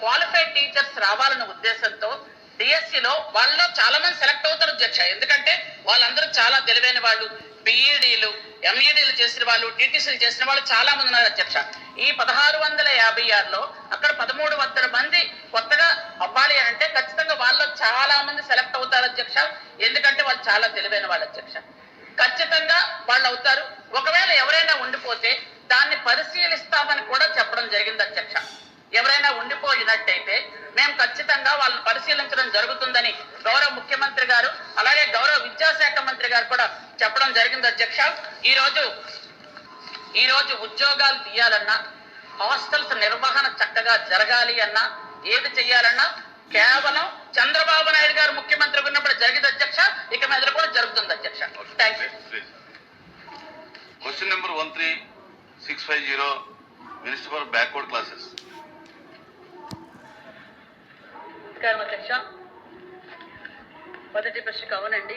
Qualified teachers రావాలన్న ఉద్దేశంతో DSC లో వాళ్ళలో చాలా మంది సెలెక్ట్ అవుతారు అధ్యక్ష. ఎందుకంటే వాళ్ళందరూ చాలా తెలివైన వాళ్ళు. బిఈడీలు ఎంఈడీలు చేసిన వాళ్ళు టీటీసీలు చేసిన వాళ్ళు చాలా మంది ఉన్నారు అధ్యక్ష. ఈ పదహారు వందల యాభై ఆరులో అక్కడ పదమూడు వందల మంది కొత్తగా అవ్వాలి అని అంటే ఖచ్చితంగా వాళ్ళలో చాలా మంది సెలెక్ట్ అవుతారు అధ్యక్ష. ఎందుకంటే వాళ్ళు చాలా తెలివైన వాళ్ళు అధ్యక్ష. ఖచ్చితంగా వాళ్ళు అవుతారు. ఒకవేళ ఎవరైనా ఉండిపోతే దాన్ని పరిశీలిస్తామని కూడా చెప్పడం జరిగింది అధ్యక్ష. ఎవరైనా ఉండిపోయినట్టయితే మేము ఖచ్చితంగా వాళ్ళని పరిశీలించడం జరుగుతుందని గౌరవ ముఖ్యమంత్రి గారు అలాగే గౌరవ విద్యాశాఖ మంత్రి గారు కూడా చెప్పడం జరిగింది అధ్యక్ష. ఈ రోజు ఈ రోజు ఉద్యోగాలు తీయాలన్నా హాస్టల్స్ నిర్వహణ చక్కగా జరగాలి అన్నా ఏది చెయ్యాలన్నా కేవలం చంద్రబాబు నాయుడు గారు ముఖ్యమంత్రి ఉన్నప్పుడు జరిగింది అధ్యక్ష ఇక మీద కూడా జరుగుతుంది అధ్యక్ష. Thank you question number one three six five zero minister for backward classes నమస్కారం అధ్యక్ష. మొదటి ప్రశ్నకు అవునండి.